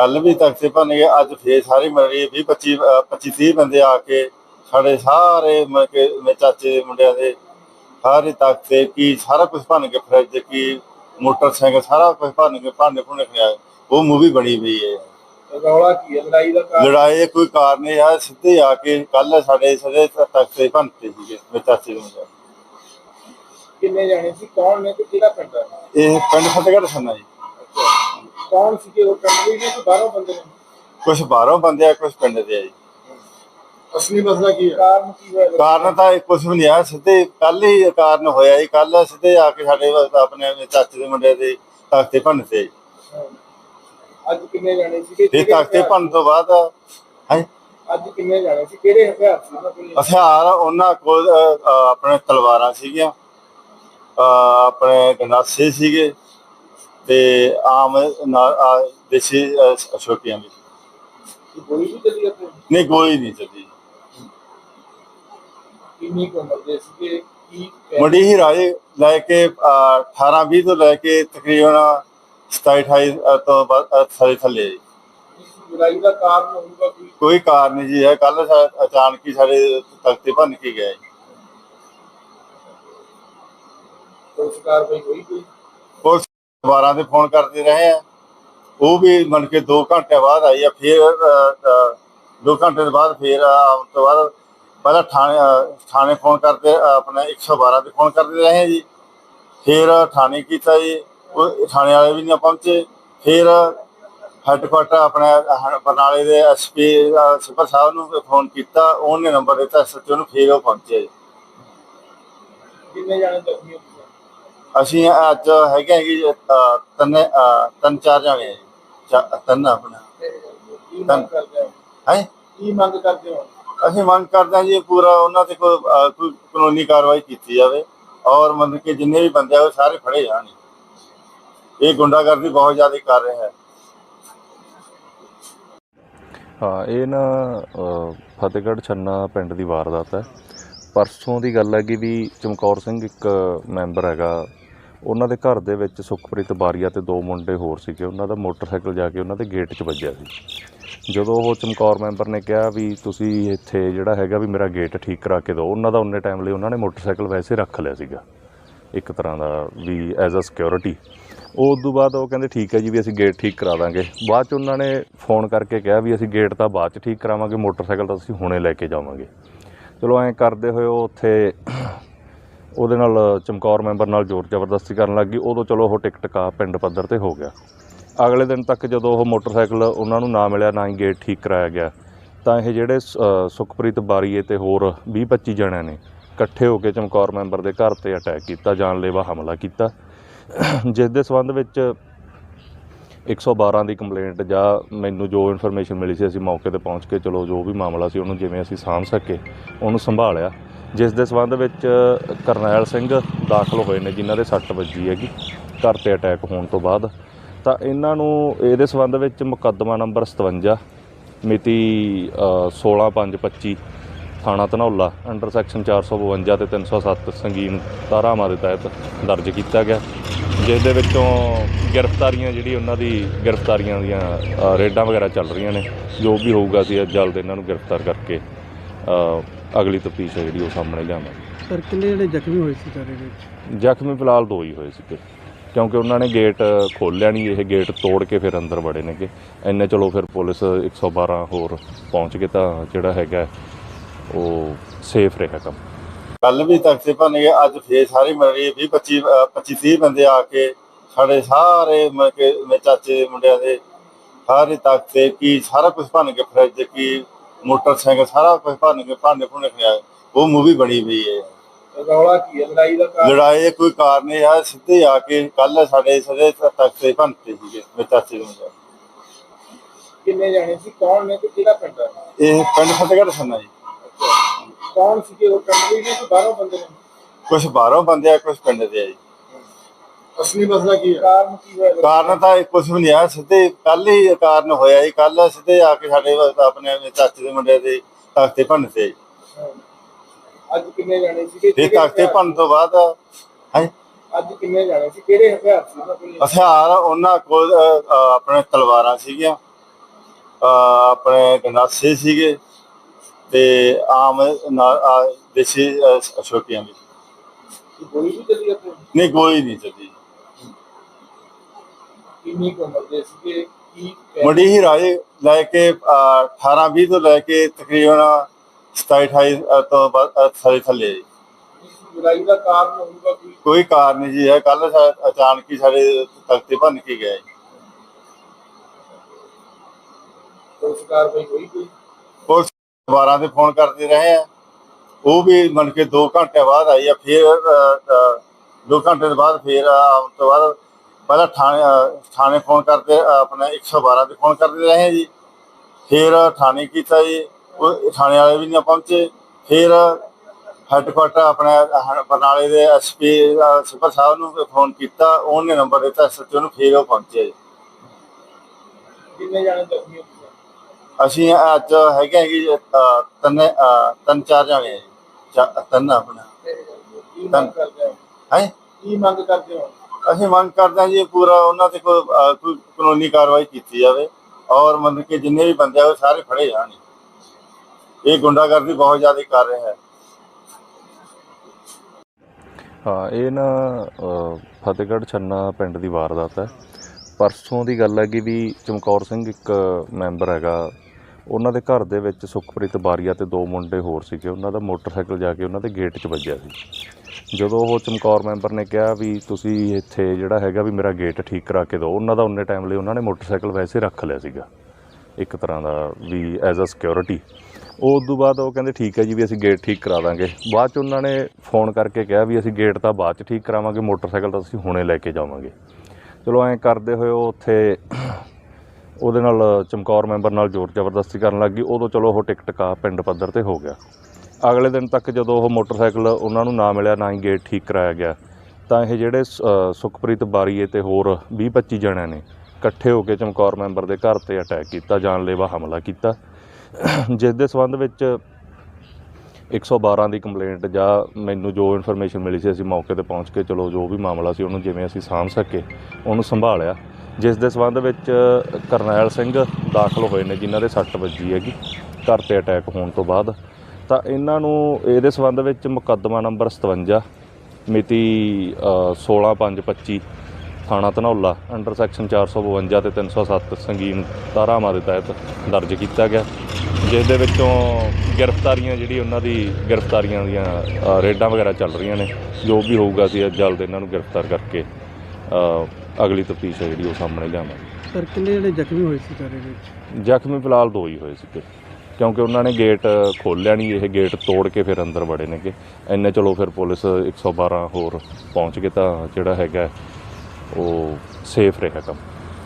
ਕੱਲ ਵੀ ਤਖਤੇ ਭੰਨ ਗਏ ਅੱਜ ਫੇਰ ਸਾਰੀ ਮਰੀ 20 25 25 30 ਬੰਦੇ ਆ ਕੇ ਸਾਡੇ ਸਾਰੇ ਮਤਲਬ ਕਿ ਮੇਰੇ ਚਾਚੇ ਦੇ ਮੁੰਡਿਆਂ ਦੇ ਸਾਰੇ ਤਖਤੇ ਕੀ ਸਾਰਾ ਕੁਝ ਭੰਨ ਕੇ ਫਰਿੱਜ ਕੀ ਮੋਟਰਸਾਈਕਲ ਸਾਰਾ ਕੁਝ ਭੰਨ ਕੇ ਭਾਂਡੇ ਭੁੰਨੇ ਖਿਆ ਉਹ ਮੂਵੀ ਬਣੀ ਪਈ ਹੈ। ਰੌਲਾ ਕੀ ਹੈ? ਲੜਾਈ ਦਾ ਕਾਰਨ? ਲੜਾਈ ਦਾ ਕੋਈ ਕਾਰਨ ਨਹੀਂ ਆ ਸਿੱਧੇ ਆ ਕੇ ਕੱਲ ਸਾਡੇ ਸਾਰੇ ਤਖਤੇ ਭੰਨਤੇ ਸੀਗੇ ਮੇਰੇ ਚਾਚੇ ਦੇ ਮੁੰਡੇ। ਕਿੰਨੇ ਜਾਣੇ ਸੀ? ਕੌਣ ਨੇ ਤੇ ਕਿਹੜਾ ਪਿੰਡ ਹੈ? ਇਹ ਪਿੰਡ ਫਤਿਹਗੜ੍ਹ ਸੰਨਾ ਜੀ। ਕੌਣ ਸੀ ਕਿ ਉਹ ਪਿੰਡ ਦੇ ਨੇ ਕਿ ਬਾਹਰੋਂ ਬੰਦੇ ਨੇ? ਕੁਝ ਬਾਹਰੋਂ ਬੰਦੇ ਆ ਕੁਝ ਪਿੰਡ ਦੇ ਆ ਜੀ। ਅਸਲੀ ਮਸਲਾ ਕੀ ਹੈ? ਕਾਰਨ ਕੀ ਹੋਇਆ? ਕਾਰਨ ਤਾਂ ਕੁਝ ਵੀ ਨਹੀਂ ਆ ਸਿੱਧੇ ਕੱਲ ਹੀ ਕਾਰਨ ਹੋਇਆ ਜੀ। ਕੱਲ ਸਿੱਧੇ ਆ ਕੇ ਸਾਡੇ ਆਪਣੇ ਚਾਚੇ ਦੇ ਮੁੰਡੇ ਦੇ ਤਖਤੇ ਭੰਨਤੇ ਅੱਜ ਕਿੰਨੇ ਜਾਣੇ ਸੀ? ਇਹ ਤਖਤੇ ਭੰਨ ਤੋਂ ਬਾਅਦ ਹੈ? ਅੱਜ ਕਿੰਨੇ ਜਾਣੇ ਸੀ? ਕਿਹੜੇ ਹਥਿਆਰ ਸੀ ਉਹਨਾਂ ਕੋਲ? ਹਥਿਆਰ ਉਹਨਾਂ ਕੋਲ ਆਪਣੇ ਤਲਵਾਰਾਂ ਸੀਗੀਆਂ। ਆਪਣੇ ਗੰਡਾਸੇ ਸੀਗੇ। ਤੇ ਆਮ ਨਾ- ਆ, ਦੇਸੀ ਅ, ਛੋਟੀਆਂ ਵੀ। ਚੱਲੀ ਨਹੀਂ ਗੋਲੀ ਨਹੀਂ ਚੱਲੀ। ਕਿੰਨੀ ਕੁ ਉਮਰ ਦੇ ਸੀ ਕਿ ਕੀ ਮੁੰਡੀ ਹੀ ਰਾਜੇ ਲੈ ਕੇ 18 20 ਤੋਂ ਲੈ ਕੇ ਤਕਰੀਬਨ 27 28 ਤੋਂ ਬਾਅਦ ਥੱਲੇ ਜੀ। ਇਸ ਲੜਾਈ ਦਾ ਕਾਰਨ ਹੋਊਗਾ ਕੋਈ? ਕੋਈ ਕਾਰਨ ਨਹੀਂ ਜੀ ਹੈ ਕੱਲ ਅਚਾਨਕ ਹੀ ਸਾਡੇ ਤਖਤੇ ਭੰਨ ਕੇ ਗਏ। ਕੋਈ? ਪੁਲਿਸ ਦੁਬਾਰਾ ਤੇ ਫੋਨ ਕਰਦੇ ਰਹੇ ਆ। ਉਹ ਵੀ ਮੰਨ ਕੇ 2 ਘੰਟੇ ਬਾਅਦ ਆਈ ਆ, ਫਿਰ 2 ਘੰਟੇ ਦੇ ਬਾਅਦ ਫਿਰ ਆਉਣ ਤੋਂ ਬਾਅਦ ਪਹਿਲਾਂ ਥਾਣੇ ਥਾਣੇ ਫੋਨ ਕਰਦੇ ਆਪਣਾ 112 ਤੇ ਫੋਨ ਕਰਦੇ ਰਹੇ ਜੀ। ਫਿਰ ਥਾਣੇ ਕੀਤਾ ਜੀ, ਉਹ ਥਾਣੇ ਵਾਲੇ ਵੀ ਨਹੀਂ ਪਹੁੰਚੇ। ਫਿਰ ਹੈੱਡਕੁਆਟਰ ਆਪਣਾ ਬਰਨਾਲੇ ਦੇ ਐਸਪੀ ਸੁਪਰ ਸਾਹਿਬ ਨੂੰ ਫੋਨ ਕੀਤਾ, ਉਹਨੇ ਨੰਬਰ ਦਿੱਤਾ ਐਸਐਚਓ ਨੂੰ ਫਿਰ ਉਹ ਪਹੁੰਚੇ ਕਿੰਨੇ ਜਾਣੇ ਜ਼ਖਮੀ ਅਸੀਂ ਅੱਜ ਹੈਗੇ ਜੀ, ਅਹ, ਤਿੰਨ ਚਾਰ ਜਾਣੇ ਆ ਜੀ। ਚਾ- ਤਿੰਨ ਆਪਣਾ। ਕੀ ਮੰਗ ਕਰਦੇ ਹੋ? ਹੈ? ਕੀ ਮੰਗ ਕਰਦੇ ਹੋ? ਅਸੀਂ ਮੰਗ ਕਰਦੇ ਹਾਂ ਜੀ ਪੂਰਾ ਉਹਨਾਂ ਤੇ ਕੋਈ ਕਾਨੂੰਨੀ ਕਾਰਵਾਈ ਕੀਤੀ ਜਾਵੇ ਔਰ ਮਤਲਬ ਕਿ ਜਿੰਨੇ ਵੀ ਬੰਦੇ ਆ ਉਹ ਸਾਰੇ ਫੜੇ ਜਾਣ। ਇਹ ਗੁੰਡਾਗਰਦੀ ਬਹੁਤ ਜ਼ਿਆਦਾ ਕਰ ਰਿਹਾ ਹੈ। ਹਾਂ ਇਹ ਨਾ ਅ, ਫਤਿਹਗੜ੍ਹ ਛੰਨਾ ਪਿੰਡ ਦੀ ਵਾਰਦਾਤ ਹੈ। ਪਰਸੋਂ ਦੀ ਗੱਲ ਹੈਗੀ ਵੀ ਚਮਕੌਰ ਸਿੰਘ ਇੱਕ ਮੈਂਬਰ ਹੈਗਾ ਉਹਨਾਂ ਦੇ ਘਰ ਦੇ ਵਿੱਚ ਸੁਖਪ੍ਰੀਤ ਬਾਰੀਆ ਤੇ ਦੋ ਮੁੰਡੇ ਹੋਰ ਸੀਗੇ। ਉਹਨਾਂ ਦਾ ਮੋਟਰਸਾਈਕਲ ਜਾ ਕੇ ਉਹਨਾਂ ਦੇ ਗੇਟ 'ਚ ਵੱਜਿਆ ਸੀ। ਜਦੋਂ ਉਹ ਚਮਕੌਰ ਮੈਂਬਰ ਨੇ ਕਿਹਾ ਵੀ ਤੁਸੀਂ ਇੱਥੇ ਜਿਹੜਾ ਹੈਗਾ ਵੀ ਮੇਰਾ ਗੇਟ ਠੀਕ ਕਰਾ ਕੇ ਦਿਓ, ਉਹਨਾਂ ਦਾ ਉਹਨੇ ਟਾਈਮ ਲਈ ਉਹਨਾਂ ਨੇ ਮੋਟਰਸਾਈਕਲ ਵੈਸੇ ਰੱਖ ਲਿਆ ਸੀਗਾ। ਇੱਕ ਤਰ੍ਹਾਂ ਦਾ ਵੀ ਐਜ਼ ਅ ਸਿਕਿਉਰਿਟੀ ਉਹ ਤੋਂ ਬਾਅਦ ਉਹ ਕਹਿੰਦੇ, ਠੀਕ ਹੈ ਜੀ ਵੀ ਅਸੀਂ ਗੇਟ ਠੀਕ ਕਰਾ ਦਾਂਗੇ। ਬਾਅਦ ਚ ਉਹਨਾਂ ਨੇ ਫੋਨ ਕਰਕੇ ਕਿਹਾ ਵੀ ਅਸੀਂ ਗੇਟ ਤਾਂ ਬਾਅਦ ਚ ਠੀਕ ਕਰਾਵਾਂਗੇ, ਮੋਟਰਸਾਈਕਲ ਤਾਂ ਅਸੀਂ ਹੁਣੇ ਲੈ ਕੇ ਜਾਵਾਂਗੇ। ਚਲੋ ਐਂ ਕਰਦੇ ਹੋਏ ਉਹ ਉੱਥੇ ਉਹਦੇ ਨਾਲ ਚਮਕੌਰ ਮੈਂਬਰ ਨਾਲ ਜ਼ੋਰ ਜ਼ਬਰਦਸਤੀ ਕਰਨ ਲੱਗ ਗਈ। ਉਦੋਂ ਚਲੋ ਉਹ ਟਿਕਟ ਕਾ ਪਿੰਡ ਪੱਧਰ ਤੇ ਹੋ ਗਿਆ। ਅਗਲੇ ਦਿਨ ਤੱਕ ਜਦੋਂ ਉਹ ਮੋਟਰਸਾਈਕਲ ਉਹਨਾਂ ਨੂੰ ਨਾ ਮਿਲਿਆ ਨਾ ਹੀ ਗੇਟ ਠੀਕ ਕਰਾਇਆ ਗਿਆ। ਤਾਂ ਇਹ ਜਿਹੜੇ ਅ, ਸੁਖਪ੍ਰੀਤ ਬਾਰੀਏ ਤੇ ਹੋਰ 20 25 ਜਣਿਆਂ ਨੇ ਇਕੱਠੇ ਹੋ ਕੇ ਚਮਕੌਰ ਮੈਂਬਰ ਦੇ ਘਰ ਤੇ ਅਟੈਕ ਕੀਤਾ ਜਾਨਲੇਵਾ ਹਮਲਾ ਕੀਤਾ। ਜਿਸ ਦੇ ਸਬੰਧ ਵਿੱਚ 112 ਦੀ ਕੰਪਲੇਂਟ ਜਾਂ ਮੈਨੂੰ ਜੋ ਇਨਫੋਰਮੇਸ਼ਨ ਮਿਲੀ ਸੀ ਅਸੀਂ ਮੌਕੇ ਤੇ ਪਹੁੰਚ ਕੇ ਚਲੋ ਜੋ ਵੀ ਮਾਮਲਾ ਸੀ ਉਹਨੂੰ ਜਿਵੇਂ ਅਸੀਂ ਸਾਂਭ ਸਕੇ ਉਹਨੂੰ ਸੰਭਾਲਿਆ। ਜਿਸ ਦੇ ਸਬੰਧ ਵਿੱਚ ਕਰਨੈਲ ਸਿੰਘ ਦਾਖਲ ਹੋਏ ਨੇ, ਜਿਨ੍ਹਾਂ ਦੇ ਸੱਟ ਵੱਜੀ ਹੈਗੀ, ਘਰ ਤੇ ਅਟੈਕ ਹੋਣ ਤੋਂ ਬਾਅਦ। ਤਾਂ ਇਹਨਾਂ ਨੂੰ ਇਹਦੇ ਸਬੰਧ ਵਿੱਚ ਮੁਕੱਦਮਾ ਨੰਬਰ 57 ਮਿਤੀ 16525 ਥਾਣਾ ਧਨੌਲਾ ਅੰਡਰ ਸੈਕਸ਼ਨ 452 ਤੇ 307 ਸੰਗੀਨ ਧਾਰਾਵਾਂ ਦੇ ਤਹਿਤ ਦਰਜ ਕੀਤਾ ਗਿਆ। ਜਿਸ ਦੇ ਵਿੱਚੋਂ ਗ੍ਰਿਫਤਾਰੀਆਂ ਜਿਹੜੀ ਉਹਨਾਂ ਦੀ, ਗ੍ਰਿਫਤਾਰੀਆਂ ਦੀਆਂ ਰੇਡਾਂ ਵਗੈਰਾ ਚੱਲ ਰਹੀਆਂ ਨੇ। ਜੋ ਵੀ ਹੋਊਗਾ ਅਸੀਂ ਜਲਦ ਇਹਨਾਂ ਨੂੰ ਗ੍ਰਿਫਤਾਰ ਕਰਕੇ ਅਗਲੀ ਤਫਤੀਸ਼ ਹੈ ਜਿਹੜੀ ਉਹ ਸਾਹਮਣੇ ਲਿਆਵਾਂਗੇ। ਸਰ ਕਿੰਨੇ ਜਿਹੜੇ ਜ਼ਖਮੀ ਹੋਏ ਸੀ ਚਾਰੇ ਵਿੱਚ? ਜ਼ਖਮੀ ਫਿਲਹਾਲ ਦੋ ਹੀ ਹੋਏ ਸੀਗੇ ਕਿਉਂਕਿ ਉਹਨਾਂ ਨੇ ਗੇਟ ਖੋਲ੍ਹਿਆ ਨਹੀਂ ਇਹ ਗੇਟ ਤੋੜ ਕੇ ਫਿਰ ਅੰਦਰ ਵੜੇ ਨੇਗੇ। ਇੰਨੇ ਚਲੋ ਫਿਰ ਪੁਲਿਸ 112 ਹੋਰ ਪਹੁੰਚ ਕੇ ਤਾਂ ਜਿਹੜਾ ਹੈਗਾ ਉਹ ਸੇਫ ਰਿਹਾ ਕੰਮ। ਕੱਲ ਵੀ ਤਖਤੇ ਭੰਨ ਗਏ ਅੱਜ ਫੇਰ ਸਾਰੀ ਮਰੀ 20 25 ਅ, 25 30 ਬੰਦੇ ਆ ਕੇ ਸਾਡੇ ਸਾਰੇ ਮਤਲਬ ਕਿ ਮੇਰੇ ਚਾਚੇ ਦੇ ਮੁੰਡਿਆਂ ਦੇ। ਸਾਰੇ ਤਖਤੇ ਕੀ ਸਾਰਾ ਕੁਝ ਭੰਨ ਕੇ ਫਰਿੱਜ ਕੀ ਮੋਟਰਸਾਈਕਲ ਸਾਰਾ ਕੁਝ ਭੰਨ ਕੇ ਭਾਂਡੇ ਭੁੰਨੇ ਖਿਆ ਉਹ ਮੂਵੀ ਬਣੀ ਪਈ ਹੈ ਰੌਲਾ ਕੀ ਹੈ ਲੜਾਈ ਦਾ ਕਾਰਨ? ਲੜਾਈ ਦਾ ਕੋਈ ਕਾਰਨ ਨਹੀਂ ਆ ਸਿੱਧੇ ਆ ਕੇ ਕੱਲ ਸਾਡੇ ਸਾਰੇ ਤਖਤੇ ਭੰਨਤੇ ਸੀਗੇ ਮੇਰੇ ਚਾਚੇ ਦੇ ਮੁੰਡੇ। ਕਿੰਨੇ ਜਾਣੇ ਸੀ? ਕੌਣ ਨੇ ਤੇ ਕਿਹੜਾ ਪਿੰਡ ਹੈ ਇਹ ਪਿੰਡ ਫਤਿਹਗੜ੍ਹ ਸੰਨਾ ਜੀ। ਕੌਣ ਸੀ ਕਿ ਉਹ ਪਿੰਡ ਦੇ ਨੇ ਕਿ ਬਾਹਰੋਂ ਬੰਦੇ ਨੇ? ਕੁਝ ਬਾਹਰੋਂ ਬੰਦੇ ਆ ਕੁਝ ਪਿੰਡ ਦੇ ਆ ਜੀ। ਅਸਲੀ ਮਸਲਾ ਕੀ ਹੈ? ਕਾਰਨ ਕੀ ਹੋਇਆ? ਕਾਰਨ ਤਾਂ ਕੁਝ ਵੀ ਨਹੀਂ ਆ ਸਿੱਧੇ ਕੱਲ ਹੀ ਕਾਰਨ ਹੋਇਆ ਜੀ। ਕੱਲ ਸਿੱਧੇ ਆ ਕੇ ਸਾਡੇ ਆਪਣੇ ਚਾਚੇ ਦੇ ਮੁੰਡੇ ਦੇ ਤਖਤੇ ਭੰਨਤੇ ਅੱਜ ਕਿੰਨੇ ਜਾਣੇ ਸੀ? ਇਹ ਤਖਤੇ ਭੰਨ ਤੋਂ ਬਾਅਦ ਹੈ? ਅੱਜ ਕਿੰਨੇ ਜਾਣੇ ਸੀ? ਕਿਹੜੇ ਹਥਿਆਰ ਸੀ ਉਹਨਾਂ ਕੋਲ? ਹਥਿਆਰ ਉਹਨਾਂ ਕੋਲ ਆਪਣੇ ਤਲਵਾਰਾਂ ਸੀਗੀਆਂ। ਆਪਣੇ ਗੰਡਾਸੇ ਸੀਗੇ ਤੇ ਆਮ ਦੇਸੀ ਛੋਟੀਆਂ ਵੀ। ਗੋਲੀ ਵੀ ਚੱਲੀ ਨਹੀਂ ਕੋਈ ਨਹੀਂ ਚੱਲੀ। ਕਿੰਨੀ ਕੁ ਉਮਰ ਦੇ ਸੀਗੇ? ਕੀ ਕਹਿ- ਮੜੀ ਹੀ ਰਾਏ ਲੈ ਕੇ 18 20 ਤੋਂ ਲੈ ਕੇ ਤਕਰੀਬਨ 27 28 ਤੋਂ ਬਾਅਦ ਥੱਲੇ ਥੱਲੇ ਜੀ। ਇਸ ਲੜਾਈ ਦਾ ਕਾਰਨ ਹੋਊਗਾ ਕੋਈ? ਕੋਈ ਕਾਰਨ ਨਹੀਂ ਜੀ ਹੈ ਕੱਲ ਅਚਾਨਕ ਹੀ ਸਾਡੇ ਤਖਤੇ ਭੰਨ ਕੇ ਗਏ ਕਾਰਵਾਈ ਹੋਈ ਕੋਈ? ਪੁਲਿਸ 12 ਤੇ ਫੋਨ ਕਰਦੇ ਰਹੇ ਆ। ਉਹ ਵੀ ਮੰਨ ਕੇ 2 ਘੰਟੇ ਬਾਅਦ ਆਈ ਆ ਫਿਰ 2 ਘੰਟੇ ਬਾਅਦ ਫਿਰ ਆਉਣ ਤੋਂ ਬਾਅਦ ਪਹਿਲਾਂ ਥਾਣੇ ਥਾਣੇ ਫੋਨ ਕਰਦੇ ਆਪਣਾ 112 ਤੇ ਫੋਨ ਕਰਦੇ ਰਹੇ ਜੀ। ਫਿਰ ਥਾਣੇ ਕੀਤਾ ਜੀ ਉਹ ਥਾਣੇ ਵਾਲੇ ਵੀ ਨਹੀਂ ਪਹੁੰਚੇ। ਫਿਰ ਹੈੱਡਕੁਆਟਰ ਆਪਣਾ ਬਰਨਾਲੇ ਦੇ ਐਸਪੀ ਸੁਪਰ ਸਾਹਿਬ ਨੂੰ ਫੋਨ ਕੀਤਾ। ਉਹਨੇ ਨੰਬਰ ਦਿੱਤਾ ਐਸਐਚਓ ਨੂੰ ਫਿਰ ਉਹ ਪਹੁੰਚੇ ਜੀ। ਕਿੰਨੇ ਜਾਣੇ ਜ਼ਖਮੀ ਹੋਏ ਅਸੀਂ ਅੱਜ ਹੈਗੇ ਜੀ ਅਹ, ਤਿੰਨ ਤਿੰਨ ਚਾਰ ਜਾਣੇ ਆ ਜੀ। ਚਾ- ਤਿੰਨ ਆਪਣਾ। ਕੀ ਮੰਗ ਕਰਦੇ ਹੋ? ਹੈ? ਕੀ ਮੰਗ ਕਰਦੇ ਹੋ? ਅਸੀਂ ਮੰਗ ਕਰਦੇ ਹਾਂ ਜੀ ਪੂਰਾ ਉਹਨਾਂ ਤੇ ਕੋਈ ਅਹ, ਕੋਈ ਕਾਨੂੰਨੀ ਕਾਰਵਾਈ ਕੀਤੀ ਜਾਵੇ ਔਰ ਮਤਲਬ ਕਿ ਜਿੰਨੇ ਵੀ ਬੰਦੇ ਆ ਉਹ ਸਾਰੇ ਫੜੇ ਜਾਣ। ਇਹ ਗੁੰਡਾਗਰਦੀ ਬਹੁਤ ਜ਼ਿਆਦਾ ਕਰ ਰਿਹਾ ਹੈ। ਹਾਂ ਇਹ ਨਾ ਅ, ਫਤਿਹਗੜ੍ਹ ਛੰਨਾ ਪਿੰਡ ਦੀ ਵਾਰਦਾਤ ਹੈ। ਪਰਸੋਂ ਦੀ ਗੱਲ ਹੈਗੀ ਵੀ ਚਮਕੌਰ ਸਿੰਘ ਇੱਕ ਮੈਂਬਰ ਹੈਗਾ ਉਹਨਾਂ ਦੇ ਘਰ ਦੇ ਵਿੱਚ ਸੁਖਪ੍ਰੀਤ ਬਾਰੀਆ ਤੇ ਦੋ ਮੁੰਡੇ ਹੋਰ ਸੀਗੇ। ਉਹਨਾਂ ਦਾ ਮੋਟਰਸਾਈਕਲ ਜਾ ਕੇ ਉਹਨਾਂ ਦੇ ਗੇਟ 'ਚ ਵੱਜਿਆ ਸੀ। ਜਦੋਂ ਉਹ ਚਮਕੌਰ ਮੈਂਬਰ ਨੇ ਕਿਹਾ ਵੀ ਤੁਸੀਂ ਇੱਥੇ ਜਿਹੜਾ ਹੈਗਾ ਵੀ ਮੇਰਾ ਗੇਟ ਠੀਕ ਕਰਾ ਕੇ ਦਿਓ, ਉਹਨਾਂ ਦਾ ਉਹਨੇ ਟਾਈਮ ਲਈ ਉਹਨਾਂ ਨੇ ਮੋਟਰਸਾਈਕਲ ਵੈਸੇ ਰੱਖ ਲਿਆ ਸੀਗਾ। ਇੱਕ ਤਰ੍ਹਾਂ ਦਾ ਵੀ ਐਜ਼ ਅ ਸਿਕਿਉਰਿਟੀ ਉਸ ਤੋਂ ਬਾਅਦ ਉਹ ਕਹਿੰਦੇ, ਠੀਕ ਹੈ ਜੀ ਵੀ ਅਸੀਂ ਗੇਟ ਠੀਕ ਕਰਾ ਦਾਂਗੇ। ਬਾਅਦ ਚ ਉਹਨਾਂ ਨੇ ਫੋਨ ਕਰਕੇ ਕਿਹਾ ਵੀ ਅਸੀਂ ਗੇਟ ਤਾਂ ਬਾਅਦ ਚ ਠੀਕ ਕਰਾਵਾਂਗੇ, ਮੋਟਰਸਾਈਕਲ ਤਾਂ ਅਸੀਂ ਹੁਣੇ ਲੈ ਕੇ ਜਾਵਾਂਗੇ। ਚਲੋ ਐਂ ਕਰਦੇ ਹੋਏ ਉਹ ਉੱਥੇ ਉਹਦੇ ਨਾਲ ਚਮਕੌਰ ਮੈਂਬਰ ਨਾਲ ਜ਼ੋਰ ਜ਼ਬਰਦਸਤੀ ਕਰਨ ਲੱਗ ਗਈ। ਉਦੋਂ ਚਲੋ ਉਹ ਟਿਕਟ ਕਾ ਪਿੰਡ ਪੱਧਰ ਤੇ ਹੋ ਗਿਆ। ਅਗਲੇ ਦਿਨ ਤੱਕ ਜਦੋਂ ਉਹ ਮੋਟਰਸਾਈਕਲ ਉਹਨਾਂ ਨੂੰ ਨਾ ਮਿਲਿਆ, ਨਾ ਹੀ ਗੇਟ ਠੀਕ ਕਰਾਇਆ ਗਿਆ, ਤਾਂ ਇਹ ਜਿਹੜੇ ਸ- ਸੁਖਪ੍ਰੀਤ ਬਾਰੀਏ ਤੇ ਹੋਰ 20 25 ਜਣਿਆਂ ਨੇ ਇਕੱਠੇ ਹੋ ਕੇ ਚਮਕੌਰ ਮੈਂਬਰ ਦੇ ਘਰ ਤੇ ਅਟੈਕ ਕੀਤਾ, ਜਾਨਲੇਵਾ ਹਮਲਾ ਕੀਤਾ। ਜਿਸ ਦੇ ਸਬੰਧ ਵਿੱਚ 112 ਦੀ ਕੰਪਲੇਂਟ ਜਾਂ ਮੈਨੂੰ ਜੋ ਇਨਫੋਰਮੇਸ਼ਨ ਮਿਲੀ ਸੀ, ਅਸੀਂ ਮੌਕੇ ਤੇ ਪਹੁੰਚ ਕੇ ਚਲੋ ਜੋ ਵੀ ਮਾਮਲਾ ਸੀ ਉਹਨੂੰ ਜਿਵੇਂ ਅਸੀਂ ਸਾਂਭ ਸਕੇ, ਉਹਨੂੰ ਸੰਭਾਲਿਆ। ਜਿਸ ਦੇ ਸਬੰਧ ਵਿੱਚ ਕਰਨੈਲ ਸਿੰਘ ਦਾਖਲ ਹੋਏ ਨੇ, ਜਿਨ੍ਹਾਂ ਦੇ ਸੱਟ ਵੱਜੀ ਹੈਗੀ, ਘਰ ਤੇ ਅਟੈਕ ਹੋਣ ਤੋਂ ਬਾਅਦ। ਤਾਂ ਇਹਨਾਂ ਨੂੰ ਇਹਦੇ ਸਬੰਧ ਵਿੱਚ ਮੁਕੱਦਮਾ ਨੰਬਰ 57 ਮਿਤੀ 16525 ਥਾਣਾ ਧਨੌਲਾ ਅੰਡਰ ਸੈਕਸ਼ਨ 452 ਤੇ 307 ਸੰਗੀਨ ਧਾਰਾਵਾਂ ਦੇ ਤਹਿਤ ਦਰਜ ਕੀਤਾ ਗਿਆ। ਜਿਸ ਦੇ ਵਿੱਚੋਂ ਗ੍ਰਿਫਤਾਰੀਆਂ ਜਿਹੜੀ ਉਹਨਾਂ ਦੀ, ਗ੍ਰਿਫਤਾਰੀਆਂ ਦੀਆਂ ਰੇਡਾਂ ਵਗੈਰਾ ਚੱਲ ਰਹੀਆਂ ਨੇ, ਜੋ ਵੀ ਹੋਊਗਾ ਅਸੀਂ ਅੱਜ ਜਲਦ ਇਹਨਾਂ ਨੂੰ ਗ੍ਰਿਫਤਾਰ ਕਰਕੇ ਅਗਲੀ ਤਫਤੀਸ਼ ਹੈ ਜਿਹੜੀ ਉਹ ਸਾਹਮਣੇ ਲਿਆਵਾਂਗੇ। ਸਰ ਕਿੰਨੇ ਜਿਹੜੇ ਜ਼ਖਮੀ ਹੋਏ ਸੀ ਚਾਰੇ ਵਿੱਚ? ਜ਼ਖਮੀ ਫਿਲਹਾਲ ਦੋ ਹੀ ਹੋਏ ਸੀਗੇ ਕਿਉਂਕਿ ਉਹਨਾਂ ਨੇ ਗੇਟ ਖੋਲ੍ਹਿਆ ਨਹੀਂ ਇਹ ਗੇਟ ਤੋੜ ਕੇ ਫਿਰ ਅੰਦਰ ਵੜੇ ਨੇਗੇ। ਇੰਨੇ ਚਲੋ ਫਿਰ ਪੁਲਿਸ 112 ਹੋਰ ਪਹੁੰਚ ਗਏ ਤਾਂ ਜਿਹੜਾ ਹੈਗਾ ਉਹ ਸੇਫ ਰਿਹਾ ਕੰਮ।